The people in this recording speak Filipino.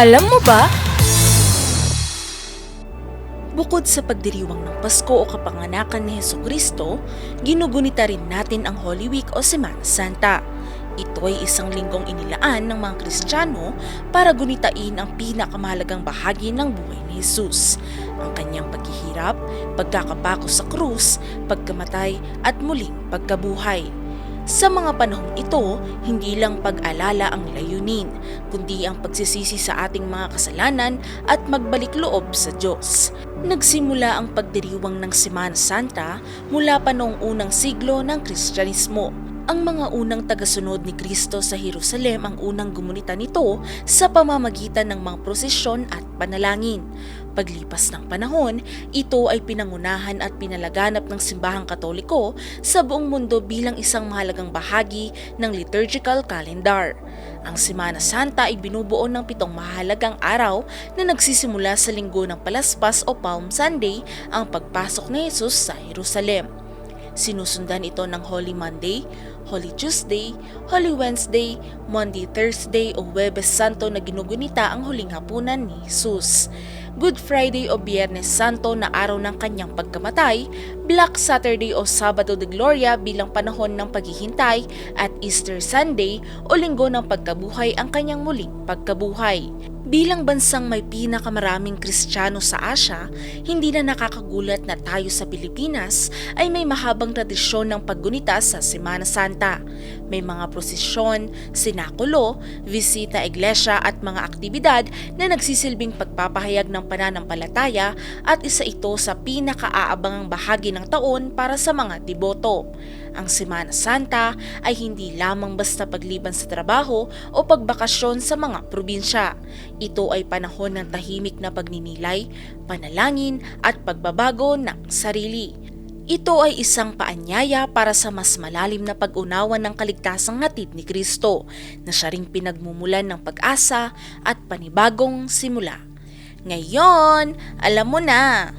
Alam mo ba? Bukod sa pagdiriwang ng Pasko o kapanganakan ni Heso Kristo, ginugunita rin natin ang Holy Week o Semana Santa. Ito ay isang linggong inilaan ng mga Kristiyano para gunitain ang pinakamahalagang bahagi ng buhay ni Jesus, ang kanyang paghihirap, pagkakapako sa krus, pagkamatay at muling pagkabuhay. Sa mga panahong ito, hindi lang pag-alala ang layunin, kundi ang pagsisisi sa ating mga kasalanan at magbalik loob sa Diyos. Nagsimula ang pagdiriwang ng Semana Santa mula pa noong unang siglo ng Kristyanismo. Ang mga unang tagasunod ni Kristo sa Jerusalem ang unang gumunita nito sa pamamagitan ng mga prosesyon at panalangin. Paglipas ng panahon, ito ay pinangunahan at pinalaganap ng simbahang katoliko sa buong mundo bilang isang mahalagang bahagi ng liturgical calendar. Ang Semana Santa ay binubuo ng pitong mahalagang araw na nagsisimula sa linggo ng Palaspas o Palm Sunday ang pagpasok ni Jesus sa Jerusalem. Sinusundan ito ng Holy Monday, Holy Tuesday, Holy Wednesday, Monday Thursday o Huwebes Santo na ginugunita ang huling hapunan ni Jesus. Good Friday o Biyernes Santo na araw ng kanyang pagkamatay, Black Saturday o Sabado de Gloria bilang panahon ng paghihintay at Easter Sunday o linggo ng pagkabuhay ang kanyang muling pagkabuhay. Bilang bansang may pinakamaraming Kristiyano sa Asya, hindi na nakakagulat na tayo sa Pilipinas ay may mahabang tradisyon ng paggunita sa Semana Santa. May mga prosesyon, sinakulo, bisita iglesia at mga aktibidad na nagsisilbing pagpapahayag ng pananampalataya at isa ito sa pinakaaabangang bahagi ng taon para sa mga deboto. Ang Semana Santa ay hindi lamang basta pagliban sa trabaho o pagbakasyon sa mga probinsya. Ito ay panahon ng tahimik na pagninilay, panalangin at pagbabago ng sarili. Ito ay isang paanyaya para sa mas malalim na pag-unawa ng kaligtasang hatid ni Kristo na siya ring pinagmumulan ng pag-asa at panibagong simula. Ngayon, alam mo na!